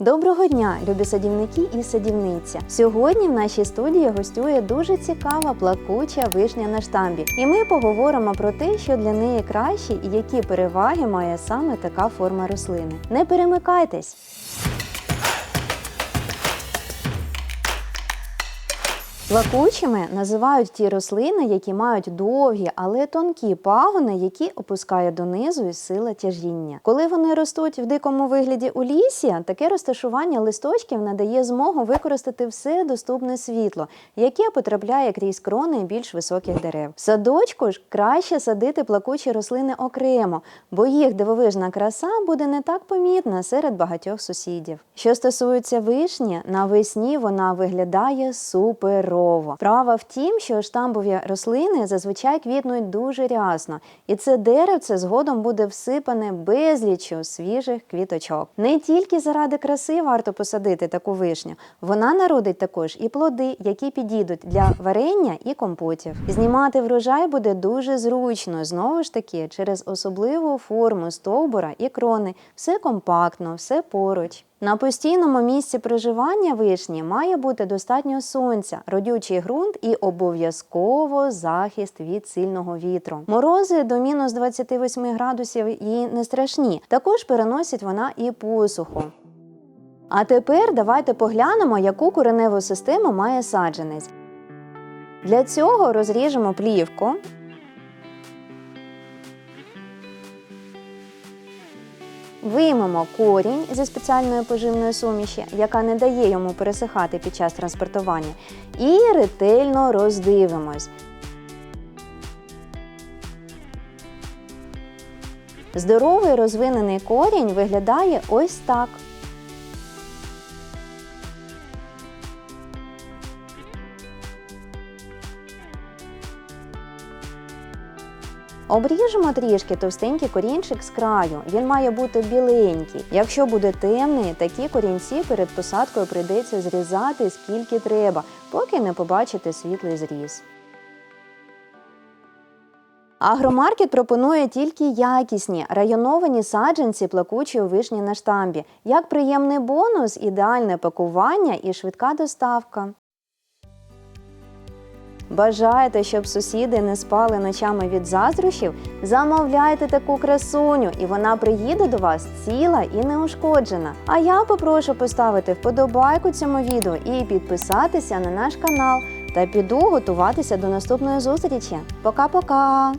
Доброго дня, любі садівники і садівниця. Сьогодні в нашій студії гостює дуже цікава плакуча вишня на штамбі. І ми поговоримо про те, що для неї краще і які переваги має саме така форма рослини. Не перемикайтесь! Плакучими називають ті рослини, які мають довгі, але тонкі пагони, які опускає донизу із сила тяжіння. Коли вони ростуть в дикому вигляді у лісі, таке розташування листочків надає змогу використати все доступне світло, яке потрапляє крізь крони більш високих дерев. В садочку ж краще садити плакучі рослини окремо, бо їх дивовижна краса буде не так помітна серед багатьох сусідів. Що стосується вишні, навесні вона виглядає суперово. Справа в тім, що штамбові рослини зазвичай квітнуть дуже рясно, і це деревце згодом буде всипане безліччю свіжих квіточок. Не тільки заради краси варто посадити таку вишню, вона народить також і плоди, які підійдуть для варення і компотів. Знімати врожай буде дуже зручно, знову ж таки, через особливу форму стовбура і крони. Все компактно, все поруч. На постійному місці проживання вишні має бути достатньо сонця, родючий ґрунт і обов'язково захист від сильного вітру. Морози до мінус 28 градусів їй не страшні. Також переносить вона і посуху. А тепер давайте поглянемо, яку кореневу систему має саджанець. Для цього розріжемо плівку. Виймемо корінь зі спеціальної поживної суміші, яка не дає йому пересихати під час транспортування, і ретельно роздивимось. Здоровий розвинений корінь виглядає ось так. Обріжемо трішки товстенький корінчик з краю. Він має бути біленький. Якщо буде темний, такі корінці перед посадкою прийдеться зрізати скільки треба, поки не побачите світлий зріз. Агромаркет пропонує тільки якісні районовані саджанці плакучої вишні на штамбі. Як приємний бонус, ідеальне пакування і швидка доставка. Бажаєте, щоб сусіди не спали ночами від заздрощів? Замовляйте таку красуню, і вона приїде до вас ціла і неушкоджена. А я попрошу поставити вподобайку цьому відео і підписатися на наш канал. Та піду готуватися до наступної зустрічі. Пока-пока!